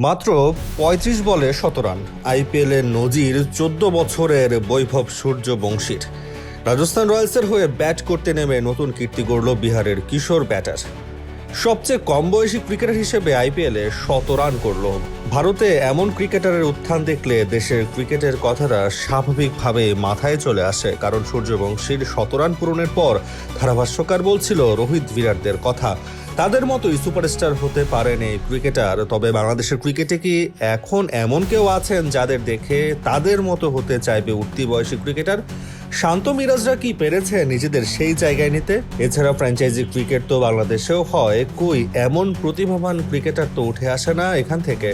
মাত্র ৩৫ বলে শত রান। আইপিএলের নজির চোদ্দ বছরের বৈভব সূর্যবংশীর। রাজস্থান রয়্যালসের হয়ে ব্যাট করতে নেমে নতুন কীর্তি গড়ল বিহারের কিশোর ব্যাটার। সবচেয়ে কম বয়সী ক্রিকেটার হিসেবে আইপিএলে শত রান করল। ভারতে এমন ক্রিকেটারের উত্থান দেখলে দেশের ক্রিকেটের কথাটা স্বাভাবিকভাবে মাথায় চলে আসে, কারণ সূর্যবংশীর শত রান পূরণের পর ধারাভাষ্যকার বলছিল, রোহিত বিরাটদের কথা। তাদের মতোই সুপারস্টার হতে পারেন এই ক্রিকেটার। তবে বাংলাদেশের ক্রিকেটে কি এখন এমন কেউ আছেন যাদের দেখে তাদের মতো হতে চাইবে উঠতি বয়সী ক্রিকেটার? শান্ত মিরাজরা কি পেরেছে নিজেদের সেই জায়গায় নিতে? এছাড়া ফ্র্যাঞ্চাইজি ক্রিকেট তো বাংলাদেশেও হয়, কই এমন প্রতিভাবান ক্রিকেটার তো উঠে আসে না এখান থেকে?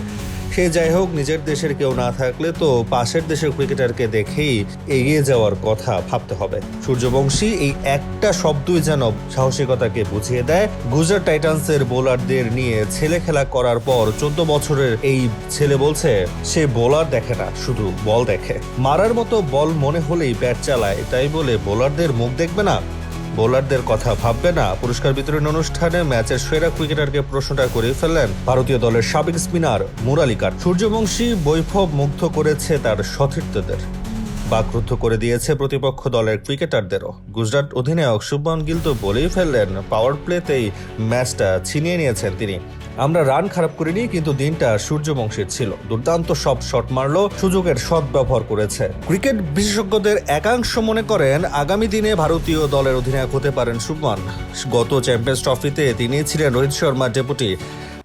সে যাই হোক, নিজের দেশের কেউ না থাকলে তো পাশের দেশের ক্রিকেটারকে দেখেই এগিয়ে যাওয়ার কথা ভাবতে হবে। সূর্যবংশী এই একটা শব্দই যেন সাহসিকতাকে বুঝিয়ে দেয়। গুজরাট টাইটান্সের বোলারদের নিয়ে ছেলে খেলা করার পর চোদ্দ বছরের এই ছেলে বলছে, সে বোলার দেখে না, শুধু বল দেখে। মারার মতো বল মনে হলেই ব্যাট চালায়, তাই বলে বোলারদের মুখ দেখবে না? বোলারদের কথা ভাববে না। পুরস্কার বিতরণ অনুষ্ঠানে ম্যাচের সেরা ক্রিকেটারকে প্রশ্নটা করে ফেললেন ভারতীয় দলের সাবেক স্পিনার মুরালিকার। সূর্যবংশী বৈভব মুগ্ধ করেছে তার সতীর্থদের। বাকরুদ্ধ করে দিয়েছে প্রতিপক্ষ দলের ক্রিকেটারদেরও। গুজরাট অধিনায়ক শুভমান গিল তো বলেই ফেললেন পাওয়ার প্লেতেই ম্যাচটা ছিনিয়ে নিয়েছেন তিনি। আমরা রান খারাপ করিনি, কিন্তু দিনটা সূর্যবংশীর ছিল। দুর্দান্ত সব শট মারলো, সুযোগের সৎ ব্যবহার করেছে। ক্রিকেট বিশেষজ্ঞদের একাংশ মনে করেন, আগামী দিনে ভারতীয় দলের অধিনায়ক হতে পারেন শুভমান। গত চ্যাম্পিয়ন্স ট্রফিতে তিনি ছিলেন রোহিত শর্মার ডেপুটি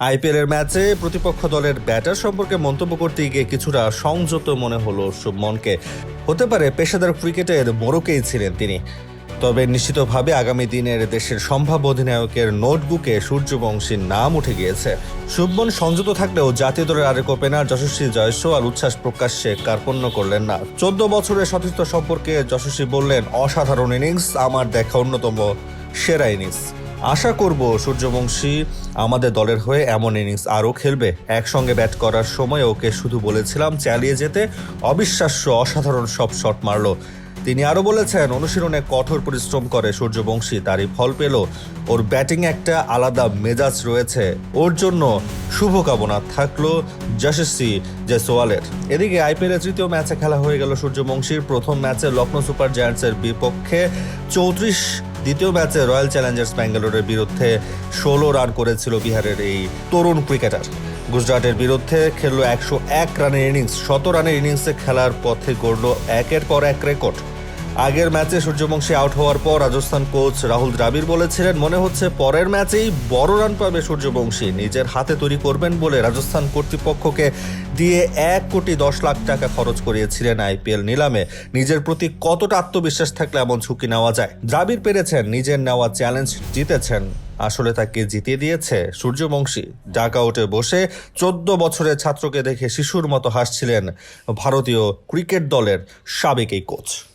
আইপিএল এর ম্যাচে প্রতিপক্ষ দলের ব্যাটার সম্পর্কে মন্তব্য করতে গিয়ে কিছুটা সংযত মনে হলো শুভমনকে। হতে পারে পেশাদার ক্রিকেটের মোড়কেই ছিলেন তিনি। তবে নিশ্চিতভাবে আগামী দিনের দেশের সম্ভাব্য অধিনায়কের নোটবুকে সূর্যবংশীর নাম উঠে গিয়েছে। শুভমন সংযত থাকলেও জাতীয় দলের আরেক ওপেনার যশস্বী জয়সওয়াল উচ্ছ্বাস প্রকাশ্যে কার্পণ্য করলেন না। চোদ্দ বছরের সতীর্থ সম্পর্কে যশস্বী বললেন, অসাধারণ ইনিংস, আমার দেখা অন্যতম সেরা ইনিংস। আশা করব সূর্যবংশী আমাদের দলের হয়ে এমন ইনিংস আরও খেলবে। একসঙ্গে ব্যাট করার সময় ওকে শুধু বলেছিলাম চালিয়ে যেতে। অবিশ্বাস্য, অসাধারণ সব শট মারলো। তিনি আরও বলেছেন, অনুশীলনে কঠোর পরিশ্রম করে সূর্যবংশী তারই ফল পেল। ওর ব্যাটিং একটা আলাদা মেজাজ রয়েছে। ওর জন্য শুভকামনা থাকল যশস্বী জয়সওয়ালের। এদিকে আইপিএলের তৃতীয় ম্যাচে খেলা হয়ে গেল সূর্যবংশীর। প্রথম ম্যাচে লখনৌ সুপার জায়ান্টসের বিপক্ষে চৌত্রিশ দ্বিতীয় ম্যাচে রয়্যাল চ্যালেঞ্জার্স ব্যাঙ্গালোরের বিরুদ্ধে ষোলো রান করেছিল বিহারের এই তরুণ ক্রিকেটার। গুজরাটের বিরুদ্ধে খেললো একশো এক রানের ইনিংস, শত রানের ইনিংসে খেলার পথে গড়ল একের পর এক রেকর্ড। আগের ম্যাচে সূর্যবংশী আউট হওয়ার পর রাজস্থান কোচ রাহুল দ্রাবিড় বলেছিলেন, মনে হচ্ছে পরের ম্যাচেই বড় রান পাবে সূর্যবংশী। নিজের হাতে তৈরি করবেন বলে রাজস্থান কর্তৃপক্ষকে দিয়ে এক কোটি দশ লাখ টাকা খরচ করিয়েছিলেন আইপিএল নিলামে। নিজের প্রতি কতটা আত্মবিশ্বাস থাকলে এমন ঝুঁকি নেওয়া যায়? দ্রাবিড় পেরেছেন, নিজের নেওয়া চ্যালেঞ্জ জিতেছেন। আসলে তাকে জিতিয়ে দিয়েছে সূর্যবংশী। ডাক আউটে বসে চোদ্দ বছরের ছাত্রকে দেখে শিশুর মতো হাসছিলেন ভারতীয় ক্রিকেট দলের সাবেক এই কোচ।